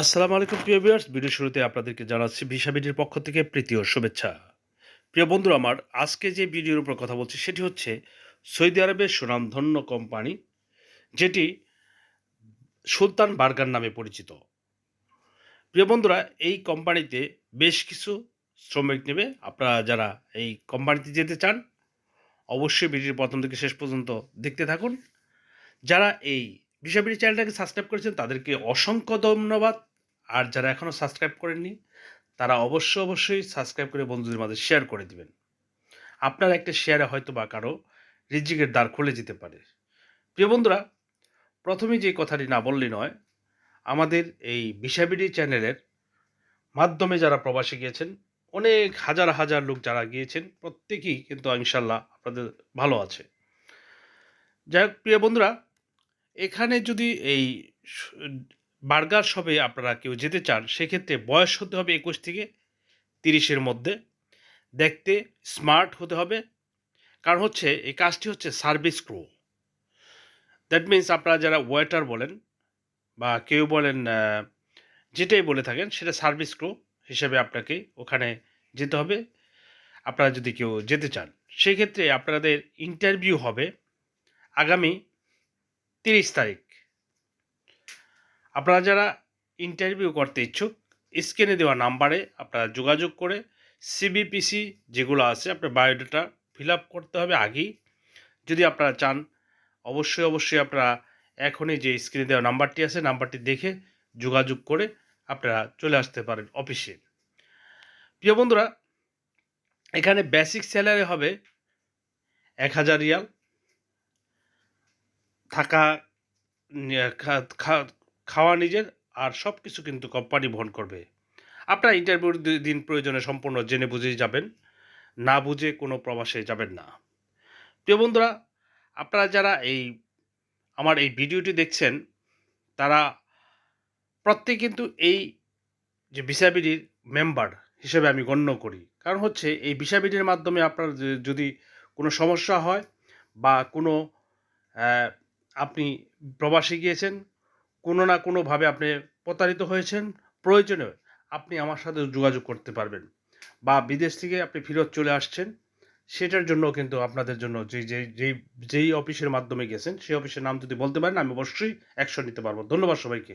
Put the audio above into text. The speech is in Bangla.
আসসালামু আলাইকুম, প্রিয় ভিউয়ার্স। ভিডিও শুরুতে আপনাদেরকে জানাচ্ছি ভিসাবিডির পক্ষ থেকে প্রীতি ও শুভেচ্ছা। প্রিয় বন্ধু আমার আজকে যে ভিডিওর উপর কথা বলছি, সেটি হচ্ছে সৌদি আরবের সুনামধন্য কোম্পানি, যেটি সুলতান বার্গার নামে পরিচিত। প্রিয় বন্ধুরা, এই কোম্পানিতে বেশ কিছু শ্রমিক নেবে। আপনারা যারা এই কোম্পানিতে যেতে চান, অবশ্যই ভিডিওর প্রথম থেকে শেষ পর্যন্ত দেখতে থাকুন। যারা এই বিষয়বিড়ি চ্যানেলটাকে সাবস্ক্রাইব করেছেন, তাদেরকে অসংখ্য ধন্যবাদ। আর যারা এখনও সাবস্ক্রাইব করেননি, তারা অবশ্যই অবশ্যই সাবস্ক্রাইব করে বন্ধুদের মাঝে শেয়ার করে দিবেন। আপনার একটা শেয়ারে হয়তো বা কারও রিজিকের দ্বার খুলে যেতে পারে। প্রিয় বন্ধুরা, প্রথমেই যে কথাটি না বললে নয়, আমাদের এই বিষাবিডি চ্যানেলের মাধ্যমে যারা প্রবাসী গিয়েছেন, অনেক হাজার হাজার লোক যারা গিয়েছেন, প্রত্যেকেই কিন্তু ইনশাল্লাহ আপনাদের ভালো আছে। যাই হোক, প্রিয় বন্ধুরা এখানে যদি এই বার্গার শপে আপনারা কেউ যেতে চান, সেক্ষেত্রে বয়স হতে হবে একুশ থেকে তিরিশের মধ্যে। দেখতে স্মার্ট হতে হবে। কারণ হচ্ছে, এই কাজটি হচ্ছে সার্ভিস ক্রু। দ্যাট মিন্স আপনারা যারা ওয়েটার বলেন বা কেউ বলেন যেটাই বলে থাকেন, সেটা সার্ভিস ক্রু হিসেবে আপনাকে ওখানে যেতে হবে। আপনারা যদি কেউ যেতে চান, সেক্ষেত্রে আপনাদের ইন্টারভিউ হবে আগামী তিরিশ তারিখ। আপনারা যারা ইন্টারভিউ করতে ইচ্ছুক স্ক্রিনে দেওয়া নাম্বারে আপনারা যোগাযোগ করে সিবিপিসি যেগুলো আছে, আপনার বায়োডাটা ফিল করতে হবে আগেই। যদি আপনারা চান, অবশ্যই অবশ্যই আপনারা এখনই যে স্ক্রিনে দেওয়া নাম্বারটি আছে নাম্বারটি দেখে যোগাযোগ করে আপনারা চলে আসতে পারেন অফিসে প্রিয় বন্ধুরা, এখানে বেসিক স্যালারি হবে এক হাজার রিয়াল। থাকা খা- খাওয়া নিজের আর সব কিছু কিন্তু কোম্পানি বহন করবে। আপনারা ইন্টারভিউর দিন প্রয়োজনে সম্পূর্ণ জেনে বুঝেই যাবেন। না বুঝে কোনো প্রবাসে যাবেন না। প্রিয় বন্ধুরা, আপনারা যারা এই, আমার এই ভিডিওটি দেখছেন, তারা প্রত্যেকে কিন্তু এই যে বিসাবিডির মেম্বার হিসেবে আমি গণ্য করি। কারণ হচ্ছে এই বিসাবিডির মাধ্যমে আপনার যদি কোনো সমস্যা হয় বা কোনো আপনি প্রবাসী গিয়েছেন, কোনো না কোনোভাবে আপনি প্রতারিত হয়েছেন প্রয়োজনে আপনি আমার সাথে যোগাযোগ করতে পারবেন বা বিদেশ থেকে আপনি ফেরত চলে আসছেন, সেটার জন্য কিন্তু আপনাদের জন্য যে যে যেই যেই অফিসের মাধ্যমে গেছেন, সেই অফিসের নাম যদি বলতে পারেন, আমি অবশ্যই অ্যাকশন নিতে পারব। ধন্যবাদ সবাইকে।